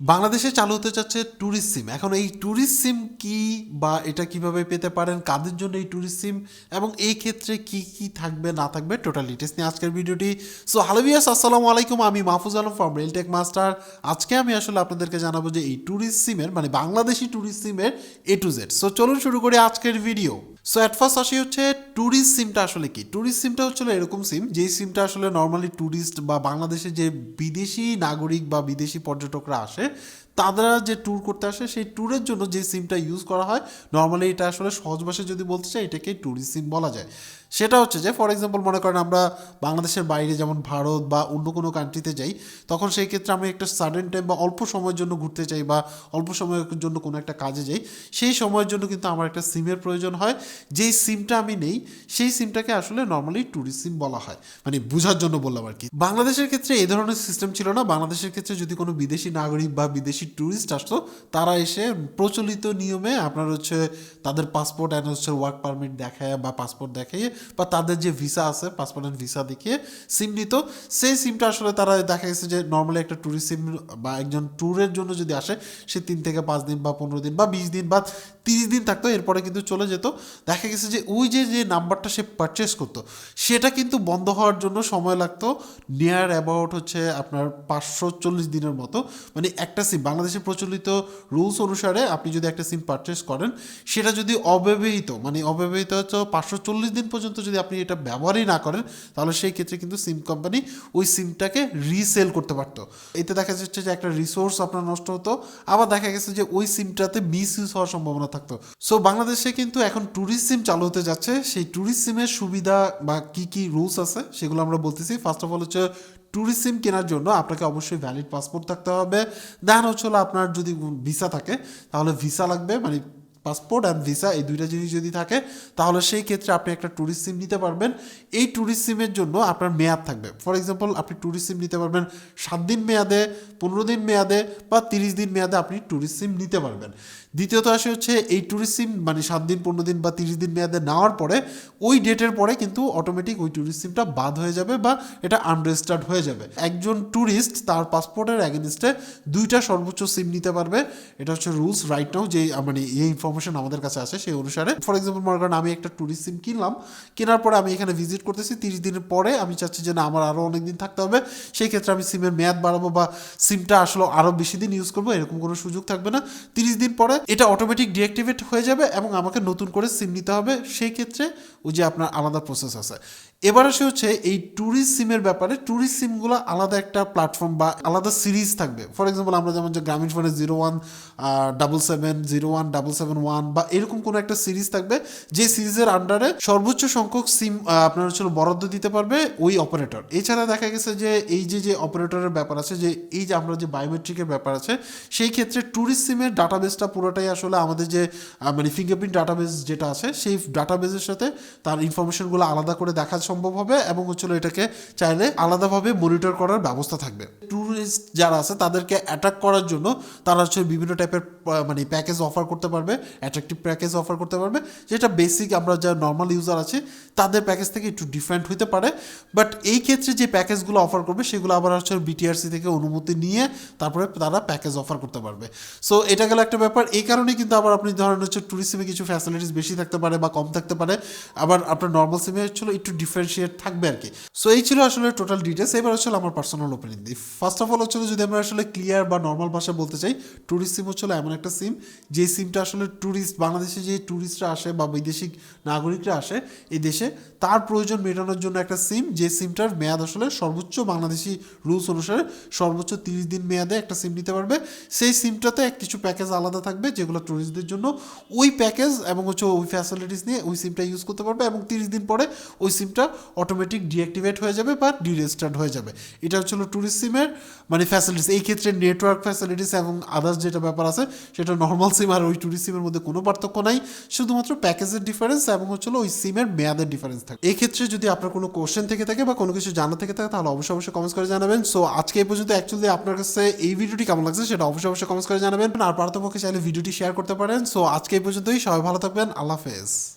বাংলাদেশে চালু হতে যাচ্ছে ট্যুরিস্ট সিম এখন এই ট্যুরিস্ট সিম কি বা এটা কীভাবে পেতে পারেন? কাদের জন্য এই ট্যুরিস্ট সিম এবং এই ক্ষেত্রে কি কি থাকবে, না থাকবে? টোটাল ডিটেলস নিয়ে আজকের ভিডিওটি। সো হ্যালো ভিয়াস আসসালামু আলাইকুম। আমি Mahfuz Alam from Railtech master আজকে আমি আসলে আপনাদেরকে জানাব যে এই ট্যুরিস্ট সিমের মানে বাংলাদেশি ট্যুরিস্ট সিমের এ টু জেড সো চলুন শুরু করি আজকের ভিডিও সো অ্যাট ফার্স্ট আসি হচ্ছে ট্যুরিস্ট সিমটা আসলে কি? ট্যুরিস্ট সিমটা হচ্ছে এরকম সিম যেই সিমটা আসলে নর্মালি ট্যুরিস্ট বা বাংলাদেশে যে বিদেশি নাগরিক বা বিদেশি পর্যটকরা আসে তারা যে ট্যুর করতে আসে, সেই ট্যুরের জন্য যে সিমটা ইউজ করা হয় নর্মালি এটা আসলে সহজ ভাষায় যদি বলতে চাই এটাকে ট্যুরিস্ট সিম বলা যায়। সেটা হচ্ছে যে ফর এক্সাম্পল মনে করেন আমরা বাংলাদেশের বাইরে যেমন ভারত বা অন্য কোনো কান্ট্রিতে যাই, তখন সেই ক্ষেত্রে আমি একটা সাডেন টাইম বা অল্প সময়ের জন্য ঘুরতে চাই বা অল্প সময়ের জন্য কোনো একটা কাজে যাই, সেই সময়ের জন্য কিন্তু আমার একটা সিমের প্রয়োজন হয়। যেই সিমটা আমি নেই, সেই সিমটাকে আসলে নর্মালি ট্যুরিস্ট সিম বলা হয়। মানে বোঝার জন্য বললাম আর কি। বাংলাদেশের ক্ষেত্রে এই ধরনের সিস্টেম ছিল না। বাংলাদেশের ক্ষেত্রে যদি কোনো বিদেশি নাগরিক বা বিদেশি ট্যুরিস্ট আসতো, তারা এসে প্রচলিত নিয়মে আপনার হচ্ছে তাদের পাসপোর্ট অ্যান্ড হচ্ছে ওয়ার্ক পারমিট দেখায় বা পাসপোর্ট দেখাইয়ে বা তাদের যে ভিসা আছে পাসপোর্ট অ্যান্ড ভিসা দেখিয়ে সিম নিত সেই সিমটা আসলে তারা দেখা গেছে যে নর্মালি একটা ট্যুরিস্ট সিম বা একজন ট্যুরের জন্য যদি আসে, সে তিন থেকে পাঁচ দিন বা পনেরো দিন বা বিশ দিন বা তিরিশ দিন থাকতো, এরপরে কিন্তু চলে যেত। দেখা গেছে যে ওই যে যে নাম্বারটা সে পারচেস করতো, সেটা কিন্তু বন্ধ হওয়ার জন্য সময় লাগতো। নিয়ার অ্যাবাউট হচ্ছে আপনার পাঁচশো চল্লিশ দিনের মতো। মানে একটা সিম বাংলাদেশে প্রচলিত রুলস অনুসারে আপনি যদি একটা সিম পারচেস করেন, সেটা যদি অব্যবহৃত মানে অব্যবহৃত হচ্ছে পাঁচশো চল্লিশ দিন পর্যন্ত যদি আপনি এটা ব্যবহারই না করেন, তাহলে সেই ক্ষেত্রে কিন্তু সিম কোম্পানি ওই সিমটাকে রিসেল করতে পারতো। এতে দেখা যাচ্ছে যে একটা রিসোর্স আপনার নষ্ট হতো। আবার দেখা গেছে যে ওই সিমটাতে মিস ইউজ হওয়ার সম্ভাবনা থাকতো। সো বাংলাদেশে কিন্তু এখন ট্যুরিস্ট সিম চালু হতে যাচ্ছে। সেই ট্যুরিস্ট সিমের সুবিধা বা কি কি রুলস আছে, সেগুলো আমরা বলতেছি। ফার্স্ট অফ অল হচ্ছে ট্যুরিস্ট সিম কেনার জন্য আপনাকে অবশ্যই ভ্যালিড পাসপোর্ট থাকতে হবে। দেন হচ্ছে আপনার যদি ভিসা থাকে, তাহলে ভিসা লাগবে। মানে পাসপোর্ট অ্যান্ড ভিসা এই দুইটা জিনিস যদি থাকে, তাহলে সেই ক্ষেত্রে আপনি একটা ট্যুরিস্ট সিম নিতে পারবেন। এই ট্যুরিস্ট সিমের জন্য আপনার মেয়াদ থাকবে। ফর এক্সাম্পল আপনি ট্যুরিস্ট সিম নিতে পারবেন, সাত দিন মেয়াদে, পনেরো দিন মেয়াদে বা তিরিশ দিন মেয়াদে আপনি ট্যুরিস্ট সিম নিতে পারবেন। দ্বিতীয়ত আসে হচ্ছে, এই ট্যুরিস্ট সিম মানে সাত দিন, পনেরো দিন বা তিরিশ দিন মেয়াদে নেওয়ার পরে, ওই ডেটের পরে কিন্তু অটোমেটিক ওই ট্যুরিস্ট সিমটা বাদ হয়ে যাবে বা এটা আনরেজিস্টার্ড হয়ে যাবে। একজন ট্যুরিস্ট তার পাসপোর্টের অ্যাগেনিস্টে দুইটা সর্বোচ্চ সিম নিতে পারবে। এটা হচ্ছে রুলস রাইট নাও যে মানে এই ইনফরমেশন আমাদের কাছে আছে সেই অনুসারে। ফর এক্সাম্পল মনে করেন আমি একটা ট্যুরিস্ট সিম কিনলাম, কেনার পরে আমি এখানে ভিজিট করতেছি, তিরিশ দিনের পরে আমি চাচ্ছি যে না, আমার আরও অনেক দিন থাকতে হবে, সেই ক্ষেত্রে আমি সিমের মেয়াদ বাড়াবো বা সিমটা আসলে আরও বেশি দিন ইউজ করব, এরকম কোনো সুযোগ থাকবে না। তিরিশ দিন পরে এটা অটোমেটিক ডিঅ্যাক্টিভেট হয়ে যাবে এবং আমাকে নতুন করে সিম নিতে হবে, সেই ক্ষেত্রে ওই যে আপনার আলাদা প্রসেস আছে। এবার আসে হচ্ছে এই ট্যুরিস্ট সিমের ব্যাপারে ট্যুরিস্ট সিমগুলো আলাদা একটা প্ল্যাটফর্ম বা আলাদা সিরিজ থাকবে। ফর এক্সাম্পল আমরা যেমন যে গ্রামীণ ফোনে zero one double seven zero one double seven one বা এরকম কোনো একটা সিরিজ থাকবে, যে সিরিজের আন্ডারে সর্বোচ্চ সংখ্যক সিম আপনার হচ্ছে বরাদ্দ দিতে পারবে ওই অপারেটর এছাড়া দেখা গেছে যে এই যে যে অপারেটরের ব্যাপার আছে, যে এই যে আমরা যে বায়োমেট্রিকের ব্যাপার আছে, সেই ক্ষেত্রে ট্যুরিস্ট সিমের ডাটাবেসটা পুরোটাই আসলে আমাদের যে মানে ফিঙ্গারপ্রিন্ট ডাটাবেস যেটা আছে, সেই ডাটাবেসের সাথে তার ইনফরমেশনগুলো আলাদা করে দেখা সম্ভব হবে এবং হচ্ছিল এটাকে চাইলে আলাদাভাবে মনিটর করার ব্যবস্থা থাকবে। ট্যুরিস্ট যারা আছে, তাদেরকে অ্যাট্রাক্ট করার জন্য তারা হচ্ছে বিভিন্ন টাইপের মানে প্যাকেজ অফার করতে পারবে অ্যাট্রাকটিভ প্যাকেজ অফার করতে পারবে, যেটা বেসিক আমরা যা নর্মাল ইউজার আছে, তাদের প্যাকেজ থেকে একটু ডিফারেন্ট হতে পারে। বাট এই ক্ষেত্রে যে প্যাকেজগুলো অফার করবে, সেগুলো আবার হচ্ছে বিটিআরসি থেকে অনুমতি নিয়ে তারপরে তারা প্যাকেজ অফার করতে পারবে। সো এটা গেল একটা ব্যাপার। এই কারণেই কিন্তু আবার আপনি ধরেন হচ্ছে ট্যুরিস্ট কিছু ফ্যাসিলিটিস বেশি থাকতে পারে বা কম থাকতে পারে, আবার আপনার নর্মাল সিমে হচ্ছিল একটু ডিফারেন্সিয়েট থাকবে আর কি। সো এই ছিল আসলে টোটাল ডিটেলস এবার হচ্ছে আমার personal opinion first of all হচ্ছিল যদি আমরা আসলে ক্লিয়ার বা নর্মাল ভাষা বলতে চাই ট্যুরিস্ট সিম হচ্ছিল এমন একটা সিম যে সিমটা আসলে ট্যুরিস্ট বাংলাদেশে যে ট্যুরিস্টরা আসে বা বৈদেশিক নাগরিকরা আসে এই দেশে, তার প্রয়োজন মেটানোর জন্য একটা সিম যে সিমটার মেয়াদ আসলে সর্বোচ্চ বাংলাদেশি রুলস অনুসারে সর্বোচ্চ তিরিশ দিন মেয়াদে একটা সিম নিতে পারবে। সেই সিমটাতে কিছু প্যাকেজ আলাদা থাকবে যেগুলো ট্যুরিস্টদের জন্য ওই প্যাকেজ এবং হচ্ছে ওই ফ্যাসিলিটিস নিয়ে ওই সিমটা ইউজ করতে পারবে এবং তিরিশ দিন পরে ওই সিমটা অটোমেটিক ডিঅ্যাক্টিভেট হয়ে যাবে বা ডিরেজিস্টার্ড হয়ে যাবে। এটা হচ্ছে ট্যুরিস্ট সিমের মানে ফ্যাসিলিটিস এই ক্ষেত্রে নেটওয়ার্ক ফ্যাসিলিটিস এবং আদার্স যেটা ব্যাপার আছে, সেটা নর্মাল সিম আর ওই ট্যুরিস্ট সিমের মধ্যে কোনো পার্থক্য নাই। শুধুমাত্র প্যাকেজের ডিফারেন্স এবং হচ্ছে ওই সিমের মেয়াদের ডিফারেন্স থাকে। এই ক্ষেত্রে যদি আপনার কোনো কোশ্চেন থেকে থাকে বা কোনো কিছু জানা থেকে থাকে, তাহলে অবশ্যই অবশ্যই কমেন্টস করে জানাবেন। সো আজকে এই পর্যন্ত অ্যাকচুয়ালি আপনার কাছে এই ভিডিওটি কেমন লাগছে সেটা অবশ্যই অবশ্যই কমেন্টস করে জানাবেন। আর পারতপক্ষে চাইলে ভিডিওটি শেয়ার করতে পারেন। সো আজকে এই পর্যন্তই। সবাই ভালো থাকবেন। আল্লাহ হাফেজ।